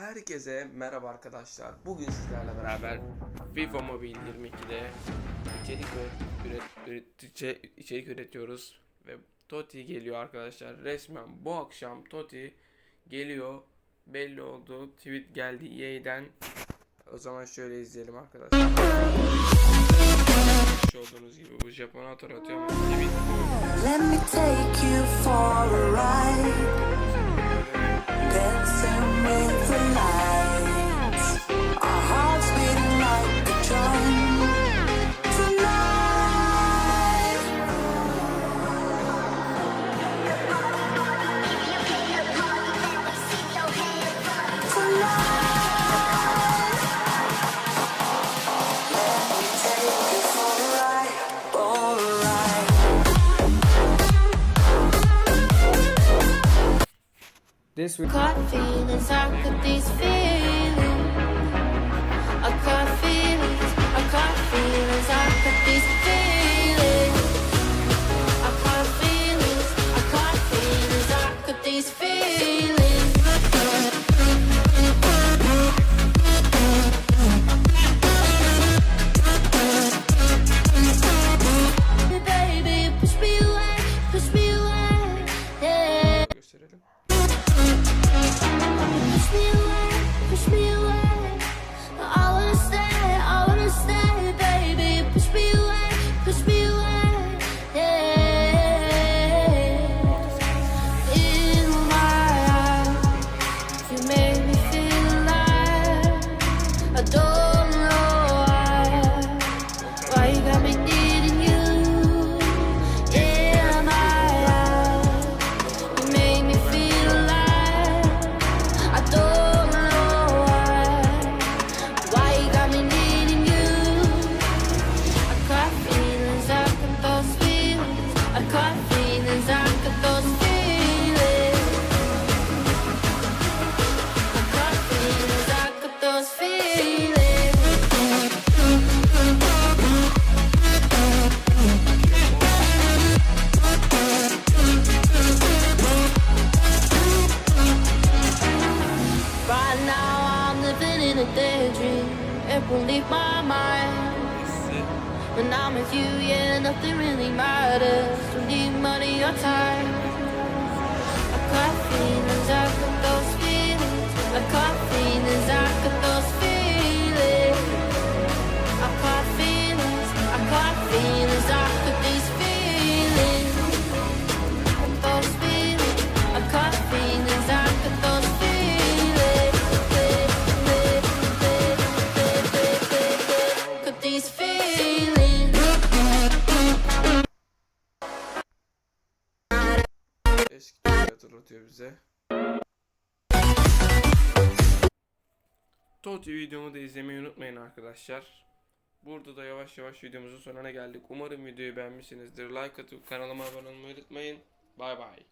Herkese merhaba arkadaşlar. Bugün sizlerle beraber FIFA Mobile 22'de içerik üret, üret, içerik üretiyoruz ve Toti geliyor arkadaşlar. Resmen bu akşam Toti geliyor. Belli oldu. Tweet geldi EA'den. O zaman şöyle izleyelim arkadaşlar. Olduğunuz gibi bu Japon atör atıyor. Let me take you for a ride, Caught feelings, I got these feelings. Right now I'm living in a daydream. It won't leave my mind. When I'm with you, yeah, nothing really matters. Don't need money or time. I got feelings, I got those Eski hatırlatıyor bize. Toti videomu da izlemeyi unutmayın arkadaşlar. Burada da yavaş yavaş videomuzun sonuna geldik. Umarım videoyu beğenmişsinizdir. Like atıp kanalıma abone olmayı unutmayın. Bay bay.